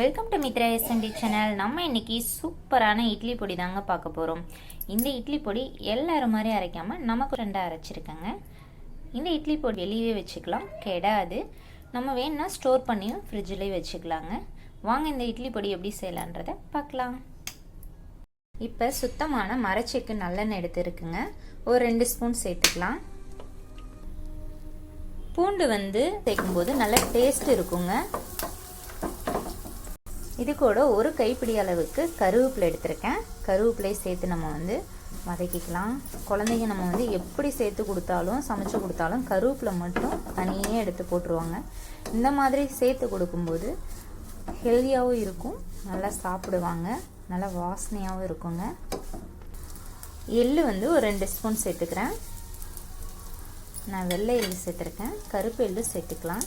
Welcome to Mitra SND channel நம்ம இன்னைக்கு சூப்பரான இட்லி பொடி தாங்க பார்க்க போகிறோம் இந்த இட்லி பொடி எல்லாரும் மாதிரி அரைக்காமல் நமக்கு ரெண்டாக அரைச்சிருக்கேங்க. இந்த இட்லி பொடி வெளியவே வச்சுக்கலாம். கெடாது. நம்ம வேணும்னா ஸ்டோர் பண்ணியும் ஃப்ரிட்ஜ்லேயே வச்சுக்கலாங்க. வாங்க இந்த இட்லி பொடி எப்படி செய்யலான்றதை பார்க்கலாம். இப்போ சுத்தமான மரச்செக்கு நல்லெண்ணெய் எடுத்துருக்குங்க. ஒரு ரெண்டு ஸ்பூன் சேர்த்துக்கலாம். பூண்டு வந்து சேர்க்கும்போது நல்ல டேஸ்ட் இருக்குங்க. இது கூட ஒரு கைப்பிடி அளவுக்கு கருவேப்பிலை எடுத்திருக்கேன். கருவேப்பிலை சேர்த்து நம்ம வந்து வதக்கிக்கலாம். குழந்தைங்க நம்ம வந்து எப்படி சேர்த்து கொடுத்தாலும் சமைச்சு கொடுத்தாலும் கருவேப்பிலை மட்டும் தனியே எடுத்து போட்டுருவாங்க. இந்த மாதிரி சேர்த்து கொடுக்கும்போது ஹெல்த்தியாகவும் இருக்கும் நல்லா சாப்பிடுவாங்க நல்லா வாசனையாகவும் இருக்குங்க. எள்ளு வந்து ஒரு ரெண்டு ஸ்பூன் சேர்த்துக்கிறேன். நான் வெள்ளை எள்ளு சேர்த்துருக்கேன். கருப்பு எள்ளு சேர்த்துக்கலாம்.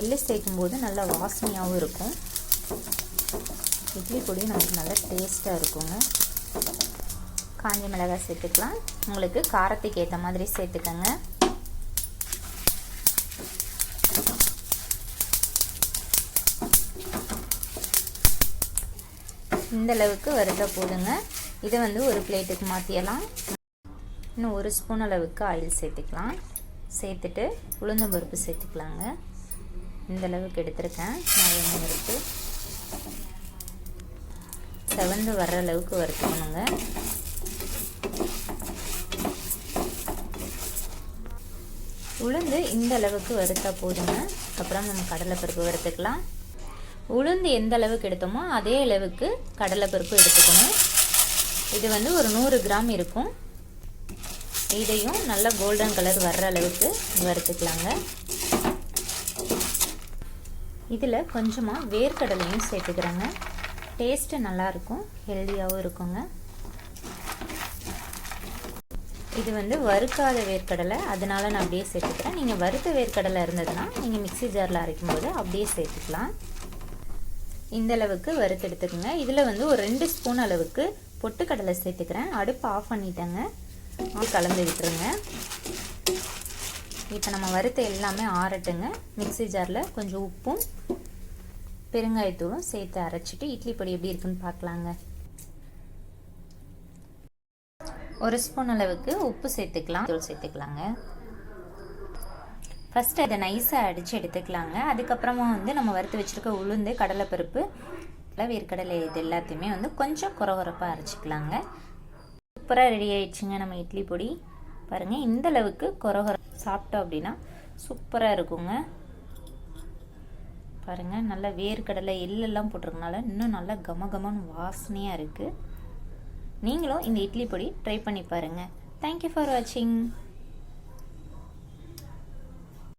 எள்ளு சேர்க்கும்போது நல்லா வாசனையாகவும் இருக்கும். இட்லி பொடி நமக்கு நல்லா டேஸ்ட்டாக இருக்குங்க. காஞ்ச மிளகாய் சேர்த்துக்கலாம். உங்களுக்கு காரத்துக்கு ஏற்ற மாதிரி சேர்த்துக்கோங்க. இந்த அளவுக்கு வறுத்த போதுங்க. இதை வந்து ஒரு பிளேட்டுக்கு மாற்றிடலாம் இன்னும் ஒரு ஸ்பூன் அளவுக்கு ஆயில் சேர்த்துக்கலாம். சேர்த்துட்டு உளுந்தம்பருப்பு சேர்த்துக்கலாங்க. இந்த அளவுக்கு எடுத்திருக்கேன். நான் உளுந்தம்பருப்பு. செவந்து வர்ற அளவுக்கு வறுத்துக்கணுங்க. உளுந்து இந்த அளவுக்கு வறுத்தா போதுங்க. அப்புறம் நம்ம கடலைப்பருப்பு வறுத்துக்கலாம். உளுந்து எந்த அளவுக்கு எடுத்தோமோ அதே அளவுக்கு கடலைப்பருப்பு எடுத்துக்கணும். இது வந்து ஒரு நூறு கிராம் இருக்கும். இதையும் நல்லா கோல்டன் கலர் வர்ற அளவுக்கு வறுத்துக்கலாங்க. இதில் கொஞ்சமாக வேர்க்கடலையும் சேர்த்துக்கிறேங்க. டேஸ்ட்டு நல்லாயிருக்கும் ஹெல்த்தியாகவும் இருக்குங்க. இது வந்து வறுக்காத வேர்க்கடலை அதனால நான் அப்படியே சேர்த்துக்கிறேன். நீங்கள் வறுத்த வேர்க்கடலை இருந்ததுன்னா நீங்கள் மிக்சி ஜாரில் அரைக்கும்போது அப்படியே சேர்த்துக்கலாம். இந்த அளவுக்கு வறுத்து எடுத்துக்கோங்க. இதில் வந்து ஒரு ரெண்டு ஸ்பூன் அளவுக்கு பொட்டுக்கடலை சேர்த்துக்கிறேன். அடுப்பு ஆஃப் பண்ணிட்டேங்க. கலந்து விட்டுருங்க. இப்போ நம்ம வறுத்த எல்லாமே ஆறட்டுங்க. மிக்சி ஜாரில் கொஞ்சம் உப்பும் பெருங்காயத்தூளும் சேர்த்து அரைச்சிட்டு இட்லி பொடி எப்படி இருக்குன்னு பார்க்கலாங்க. ஒரு ஸ்பூன் அளவுக்கு உப்பு சேர்த்துக்கலாம். தூள் சேர்த்துக்கலாங்க. ஃபஸ்ட்டு அதை நைஸாக அடித்து எடுத்துக்கலாங்க. அதுக்கப்புறமா வந்து நம்ம வறுத்து வச்சுருக்க உளுந்து கடலைப்பருப்பு வேர்க்கடலை இது எல்லாத்தையுமே வந்து கொஞ்சம் குறகுறப்பாக அரைச்சிக்கலாங்க. சூப்பராக ரெடி ஆயிடுச்சுங்க நம்ம இட்லி பொடி. பாருங்கள் இந்த அளவுக்கு குறகுற சாப்பிட்டோம் அப்படின்னா சூப்பராக இருக்குங்க. பாருங்கள் நல்லா வேர்க்கடலை எள்ளெல்லாம் போட்டிருக்கனால இன்னும் நல்லா கம கமன்னு வாசனையாக இருக்குது நீங்களும் இந்த இட்லி பொடி ட்ரை பண்ணி பாருங்கள் தேங்க்யூ ஃபார் வாட்சிங்